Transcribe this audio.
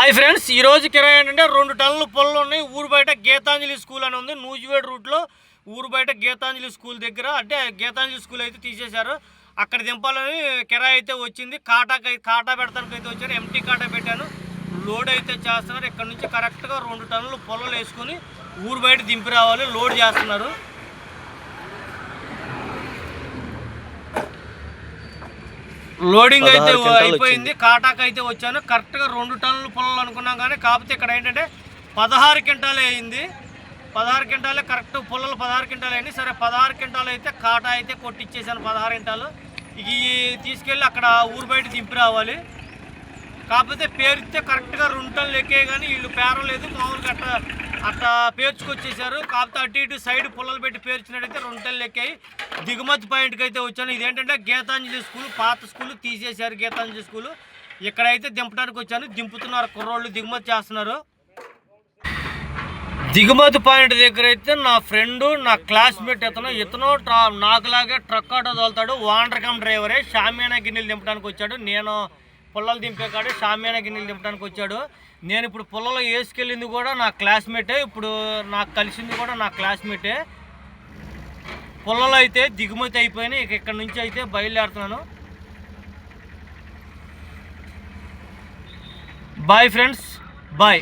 Hi friends ఈ రోజు కిరాయి ఏంటంటే రెండు టన్నుల పొలాలు ఉన్నాయి. ఊరు బయట గీతాంజలి స్కూల్ అని ఉంది. నూజివేడ్ రూట్లో ఊరు బయట గీతాంజలి స్కూల్ దగ్గర అంటే గీతాంజలి స్కూల్ అయితే తీసేశారు. అక్కడ దింపాలని కిరాయి అయితే వచ్చింది. కాటాకి కాటా పెడతానికి అయితే వచ్చారు. ఎంటీ కాటా పెట్టాను. లోడ్ అయితే చేస్తున్నారు. ఇక్కడ నుంచి కరెక్ట్గా రెండు టన్నులు పొలాలు వేసుకొని ఊరు బయట దింపి రావాలి. లోడ్ చేస్తున్నారు. లోడింగ్ అయితే అయిపోయింది కాటాకి అయితే వచ్చాను. కరెక్ట్గా రెండు టన్నుల పొలాలు అనుకున్నాం కానీ కాకపోతే ఇక్కడ ఏంటంటే పదహారు క్వింటాలే అయింది. పదహారు క్వింటాలే కరెక్ట్ పొలాలు పదహారు క్వింటాలు అయింది. సరే పదహారు క్వింటాలు అయితే కాటా అయితే కొట్టిచ్చేసాను పదహారు క్వింటాలు. ఇవి తీసుకెళ్ళి అక్కడ ఊరు బయట దింపి రావాలి. కాకపోతే పేరిస్తే కరెక్ట్గా రెండు టన్నులు ఎక్కే కానీ వీళ్ళు పేరలేదు మామూలుగా అట్లా అట్లా పేర్చుకొచ్చేసారు కాకపోతే అటు ఇటు సైడ్ పుల్లలు పెట్టి పేర్చినట్టయితే రెండు టన్నులు ఎక్కాయి. దిగుమతి పాయింట్కి అయితే వచ్చాను. ఇదేంటంటే గీతాంజలి స్కూల్ పాత స్కూల్ తీసేశారు గీతాంజలి స్కూల్. ఇక్కడైతే దింపడానికి వచ్చాను. దింపుతున్నారు కుర్రోళ్ళు దిగుమతి చేస్తున్నారు. దిగుమతి పాయింట్ దగ్గర అయితే నా ఫ్రెండ్ నా క్లాస్మేట్ ఇతను. ఇతను ట్రా నాకులాగే ట్రక్ ఆటో తోలుతాడు. వాండర్ కమ్ డ్రైవరే. షామియానా గిన్నెలు దింపడానికి వచ్చాడు. నేను పుల్లలు దింపే కాడు షామియానా గిన్నెలు దింపడానికి వచ్చాడు. నేను ఇప్పుడు పుల్లలో వేసుకెళ్ళింది కూడా నా క్లాస్మేటే ఇప్పుడు నాకు కలిసింది కూడా నా క్లాస్మేటే. పుల్లలు అయితే దిగుమతి అయిపోయినాయి ఇక ఇక్కడ నుంచి అయితే బయలుదేరుతున్నాను. Bye friends bye